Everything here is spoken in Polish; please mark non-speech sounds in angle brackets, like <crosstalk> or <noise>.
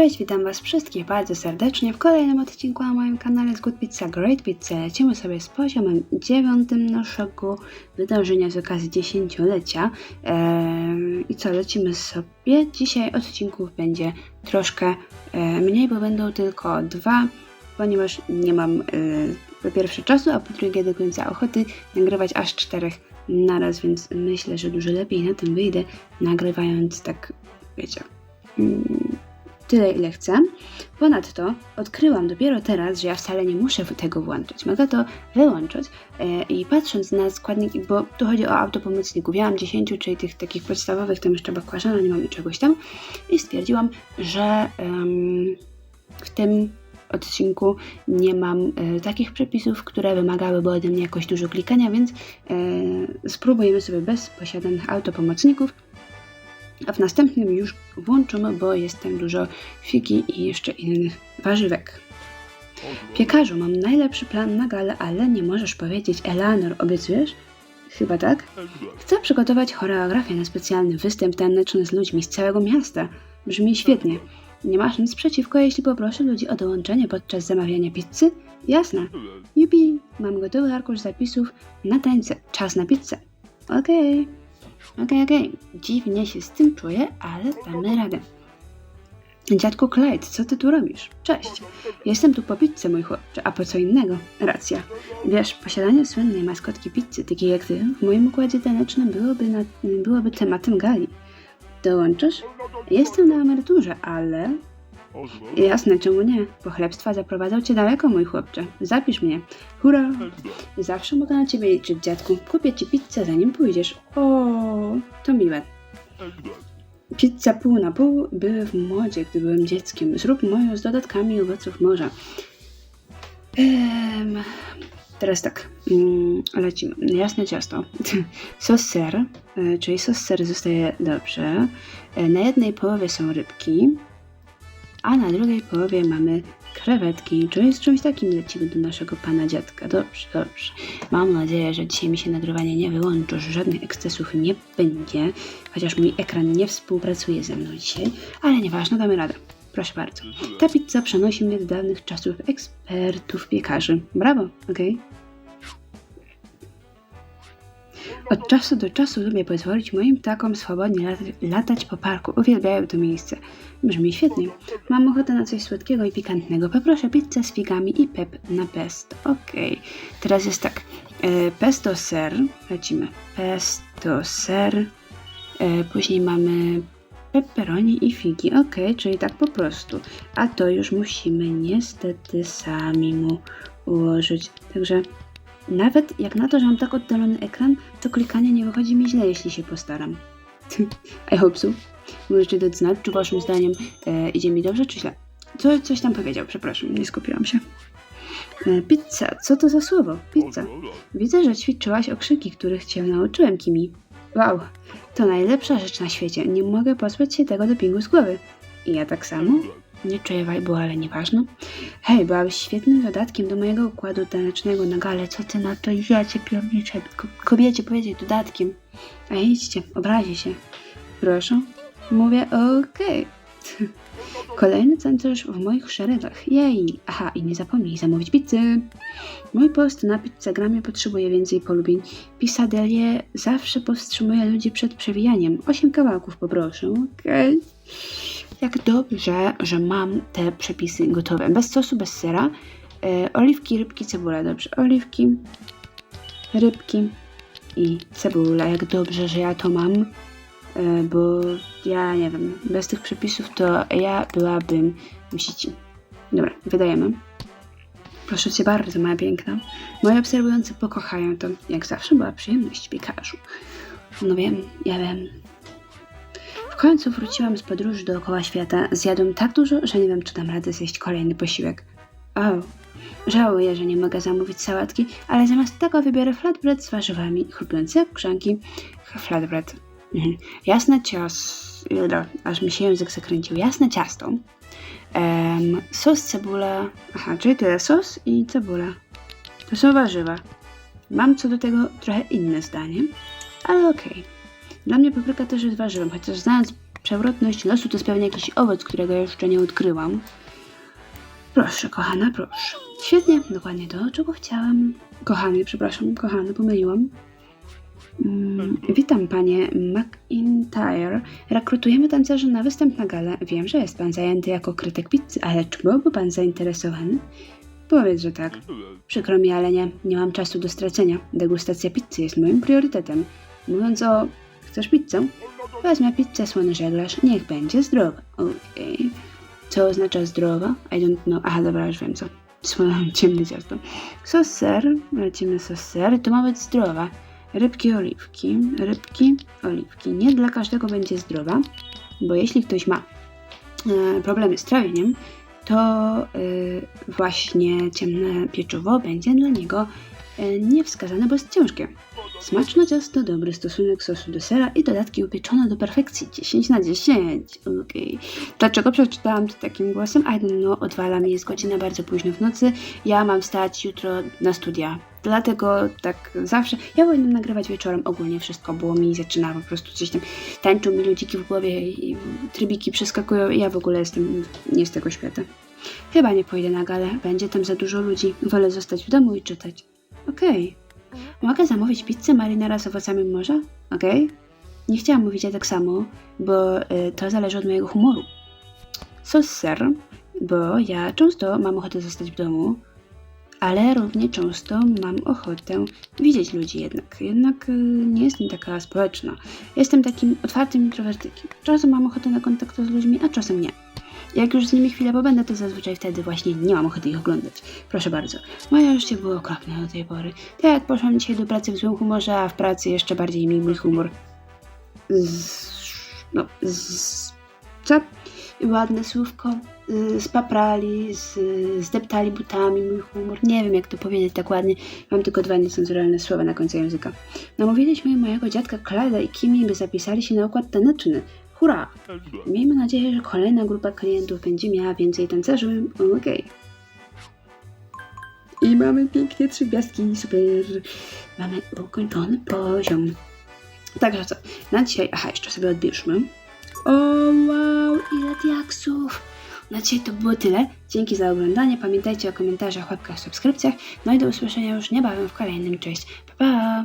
Cześć, witam Was wszystkich bardzo serdecznie w kolejnym odcinku na moim kanale z Good Pizza Great Pizza. Lecimy sobie z poziomem dziewiątym naszego wydarzenia z okazji dziesięciolecia. Eee, I co, lecimy sobie. Dzisiaj odcinków będzie troszkę e, mniej, bo będą tylko dwa, ponieważ nie mam e, po pierwsze czasu, a po drugie do końca ochoty nagrywać aż czterech naraz, więc myślę, że dużo lepiej na tym wyjdę, nagrywając tak, wiecie, mm, tyle ile chcę. Ponadto odkryłam dopiero teraz, że ja wcale nie muszę tego włączyć. Mogę to wyłączyć e, i patrząc na składniki, bo tu chodzi o autopomocników. Ja mam 10, czyli tych takich podstawowych, tam jeszcze bakłażana, nie mam i czegoś tam. I stwierdziłam, że w tym odcinku nie mam e, takich przepisów, które wymagałyby ode mnie jakoś dużo klikania, więc e, spróbujemy sobie bez posiadanych autopomocników. A w następnym już włączymy, bo jest tam dużo figi i jeszcze innych warzywek. Piekarzu, mam najlepszy plan na galę, ale nie możesz powiedzieć Eleanor, obiecujesz? Chyba tak? Chcę przygotować choreografię na specjalny występ taneczny z ludźmi z całego miasta. Brzmi świetnie. Nie masz nic przeciwko, jeśli poproszę ludzi o dołączenie podczas zamawiania pizzy? Jasne. Jupi, mam gotowy arkusz zapisów na tańce. Czas na pizzę. Okej. Okej, okej. Dziwnie się z tym czuję, ale damy radę. Dziadku Clyde, co ty tu robisz? Cześć. Jestem tu po pizzę, mój chłopcze, a po co innego? Racja. Wiesz, posiadanie słynnej maskotki pizzy, takiej jak ty, w moim układzie tanecznym byłoby, na, byłoby tematem gali. Dołączysz? Jestem na emeryturze, ale... Jasne, czemu nie? Pochlebstwa zaprowadzał cię daleko, mój chłopcze. Zapisz mnie. Hurra! Zawsze mogę na ciebie liczyć, dziadku. Kupię ci pizzę, zanim pójdziesz. O, to miłe. Pizza pół na pół były w modzie, gdy byłem dzieckiem. Zrób moją z dodatkami owoców morza. Ehm, teraz tak, mm, lecimy. Jasne ciasto. <laughs> Sos ser, e, czyli sos ser zostaje dobrze. E, Na jednej połowie są rybki, a na drugiej połowie mamy krewetki, czyli z czymś takim lecimy do naszego pana dziadka. Dobrze, dobrze. Mam nadzieję, że dzisiaj mi się nagrywanie nie wyłączy, że żadnych ekscesów nie będzie, chociaż mój ekran nie współpracuje ze mną dzisiaj, ale nieważne, damy radę. Proszę bardzo. Ta pizza przenosi mnie do dawnych czasów ekspertów piekarzy. Brawo, okej. Od czasu do czasu lubię pozwolić moim ptakom swobodnie lat- latać po parku. Uwielbiają to miejsce. Brzmi świetnie. Mam ochotę na coś słodkiego i pikantnego. Poproszę pizzę z figami i pep na pesto. Okej. Teraz jest tak. E, pesto ser. Lecimy. Pesto ser. E, później mamy pepperoni i figi. Okej, czyli tak po prostu. A to już musimy niestety sami mu ułożyć. Także nawet jak na to, że mam tak oddalony ekran, to klikanie nie wychodzi mi źle, jeśli się postaram. <laughs> I hope so. Możecie dać znać, czy waszym zdaniem e, idzie mi dobrze, czy źle. Co, coś tam powiedział, przepraszam, nie skupiłam się. E, pizza, co to za słowo? Pizza. Widzę, że ćwiczyłaś okrzyki, których cię nauczyłem, Kimi. Wow, to najlepsza rzecz na świecie. Nie mogę pozbyć się tego dopingu z głowy. I ja tak samo? Nie czuję wajbu, ale nieważne. Hej, byłabyś świetnym dodatkiem do mojego układu tanecznego na gale. Co ty na to? Ja cię pierniczę. Ko- kobiecie powiedzieć dodatkiem. A idźcie, obrazi się. Proszę. Mówię okej. <laughs> Kolejny centrzyż w moich szeregach. Jej! Aha, i nie zapomnij zamówić pizzy. Mój post na pizzagramie potrzebuje więcej polubień. Pisadelie zawsze powstrzymuje ludzi przed przewijaniem. Osiem kawałków poproszę, okej? Jak dobrze, że mam te przepisy gotowe. Bez sosu, bez sera. E, oliwki, rybki, cebula. Dobrze, oliwki, rybki i cebula. Jak dobrze, że ja to mam. E, bo ja nie wiem, bez tych przepisów to ja byłabym w sieci. Dobra, wydajemy. Proszę cię bardzo, moja piękna. Moi obserwujący pokochają to. Jak zawsze była przyjemność piekarzu. No wiem, ja wiem. Końcu wróciłam z podróży dookoła świata. Zjadłem tak dużo, że nie wiem, czy dam radę zjeść kolejny posiłek. O, żałuję, że nie mogę zamówić sałatki, ale zamiast tego wybiorę flatbread z warzywami, chrupiące krzanki. Flatbread. Mhm. Jasne ciasto, aż mi się język zakręcił. Jasne ciasto. Em, sos, cebula. Aha, czyli tyle sos i cebula. To są warzywa. Mam co do tego trochę inne zdanie, ale okej. Dla mnie papryka też jest warzywem, chociaż znając przewrotność losu to jest pewnie jakiś owoc, którego jeszcze nie odkryłam. Proszę, kochana, proszę. Świetnie, dokładnie to, czego chciałam. Kochany, przepraszam, kochany, pomyliłam. Mm, witam, panie McIntyre. Rekrutujemy tancerzy na występ na galę. Wiem, że jest pan zajęty jako krytyk pizzy, ale czy byłby pan zainteresowany? Powiedz, że tak. Przykro mi, ale nie. Nie mam czasu do stracenia. Degustacja pizzy jest moim priorytetem. Mówiąc o... Chcesz pizzę? Wezmę pizzę słony żeglarz. Niech będzie zdrowa. Okej. Co oznacza zdrowa? I don't know. Aha, dobra, już wiem co. Słone <laughs> ciemne ciasto. Sos ser. Lecimy sos ser. To ma być zdrowa. Rybki, oliwki. Rybki, oliwki. Nie dla każdego będzie zdrowa, bo jeśli ktoś ma e, problemy z trawieniem, to e, właśnie ciemne pieczywo będzie dla niego e, niewskazane, bo jest ciężkie. Smaczne ciasto, dobry stosunek sosu do sera i dodatki upieczone do perfekcji. 10 na 10. Okej. Dlaczego przeczytałam to takim głosem? I don't know, odwala mi, jest godzina bardzo późno w nocy. Ja mam wstać jutro na studia. Dlatego tak zawsze. Ja powinnam nagrywać wieczorem ogólnie wszystko, bo mi zaczyna po prostu coś tam. Tańczą mi ludziki w głowie i trybiki przeskakują. Ja w ogóle jestem nie z tego świata. Chyba nie pójdę na galę, będzie tam za dużo ludzi. Wolę zostać w domu i czytać. Okej. Mogę zamówić pizzę marinara z owocami morza? Okej. Nie chciałam mówić ja tak samo, bo y, to zależy od mojego humoru. Sos ser, bo ja często mam ochotę zostać w domu, ale równie często mam ochotę widzieć ludzi jednak. Jednak y, nie jestem taka społeczna. Jestem takim otwartym introwertykiem. Czasem mam ochotę na kontakt z ludźmi, a czasem nie. Jak już z nimi chwilę pobędę, to zazwyczaj wtedy właśnie nie mam ochoty ich oglądać. Proszę bardzo. Moje życie było okropne do tej pory. Tak poszłam dzisiaj do pracy w złym humorze, a w pracy jeszcze bardziej mi mój humor z... no, z... co? Ładne słówko. y, Spaprali, z, zdeptali butami mój humor. Nie wiem, jak to powiedzieć tak ładnie. Mam tylko dwa niecenzuralne słowa na końcu języka. Namówiliśmy mojego dziadka Clyda i Kimi, by zapisali się na układ taneczny. Hurra! Miejmy nadzieję, że kolejna grupa klientów będzie miała więcej tancerzy. Okej. I mamy pięknie trzy gwiazdki, super. Mamy ukończony poziom. Także co, na dzisiaj, aha, jeszcze sobie odbierzmy. O wow, ile diaksów! Na dzisiaj to było tyle. Dzięki za oglądanie. Pamiętajcie o komentarzach, łapkach, subskrypcjach. No i do usłyszenia już niebawem w kolejnym. Cześć. Pa, pa!